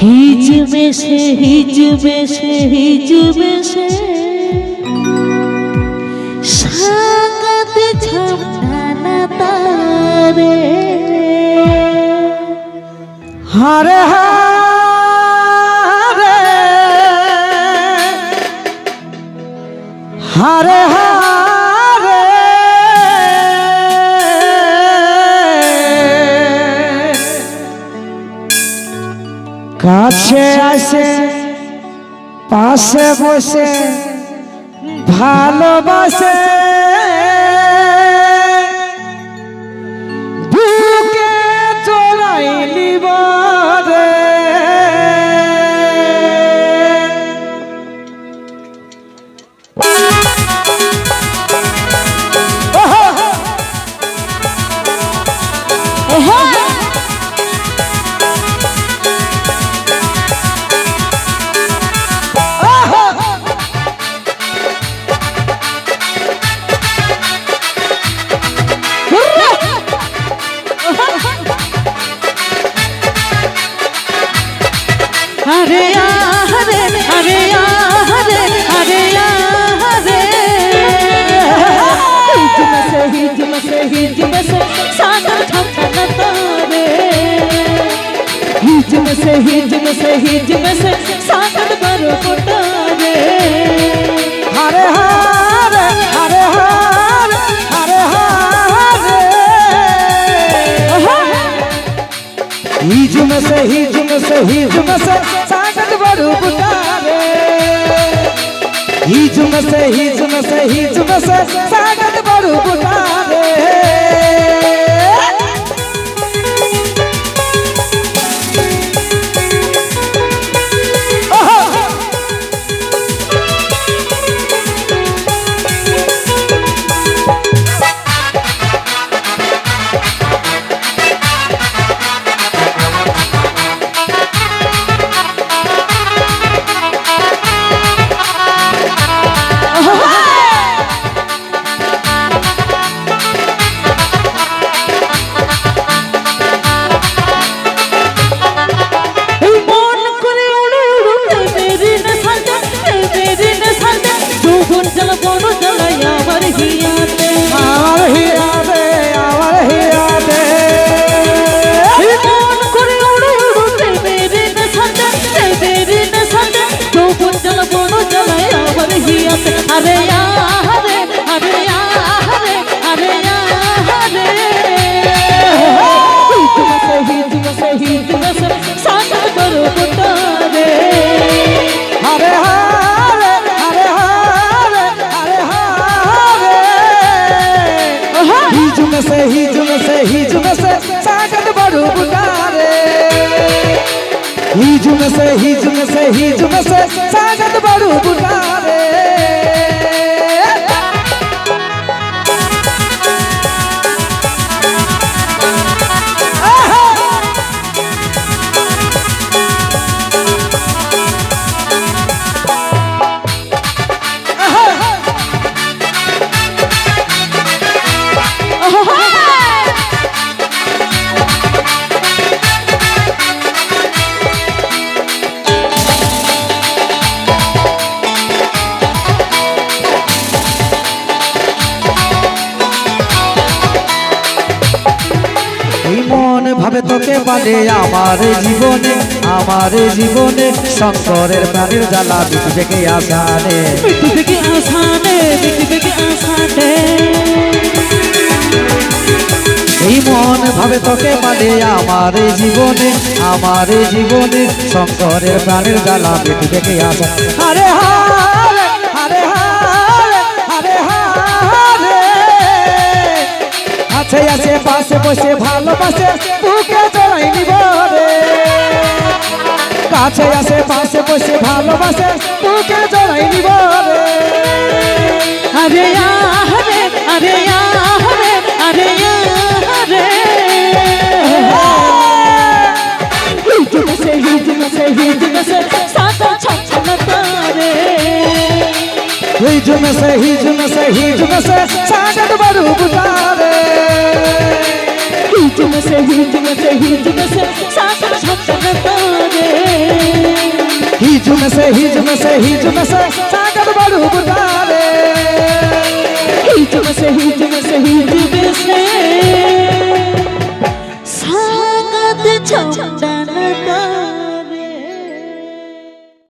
হিজমে সে হিজমে সে হিজমে সে সাগাতে ছামনা তারে হরে হরে হরে হরে কাছে আসে পাশে বসে ভালোবাসে। সাগর বড় কোটারে হরে হরে হরে হরে হরে হরে হিজুম সে হিজুম সে হিজুম সে সাগত আমার হিয়াতে আরে আরে আরে আরে আরে আরে হিজমে সে হিজমে সে হিজমে সে সাগর বড় কোটারে হরে হরে হরে হরে হরে হরে হিজুম সে হিজুম সে হিজুম সে সাগত বড় পুতারে হিজুম সে হিজুম সে হিজুম সে এই মন ভাবে তোকে পালে আমার জীবনে আমার জীবনে শঙ্করের প্রাণীর জ্বালা বিটু থেকে আসানে? এই মন ভাবে তোকে পালে আমার জীবনে আমার জীবনে শঙ্করের প্রাণীর জ্বালা বিটু থেকে আসা আরে হা সেই আছে পাশে বসে ভালোবাসে, বুকে জড়াই নিব রে। কাছে আসে পাশে বসে ভালোবাসে, বুকে জড়াই নিব রে। আরে আরে আরে আরে আরে আরে হিজমে সে হিজমে সে হিজমে সে সাদা ছছনা তারে হিজমে সে হিজমে সে হিজমে বারু বুতারে হিজম সে হিজম সে হিজম সে সাত সপ্তম তারে হিজম সে হিজম সে হিজম সে সাগর বড় বুতারে হিজম সে হিজম সে হিজম সে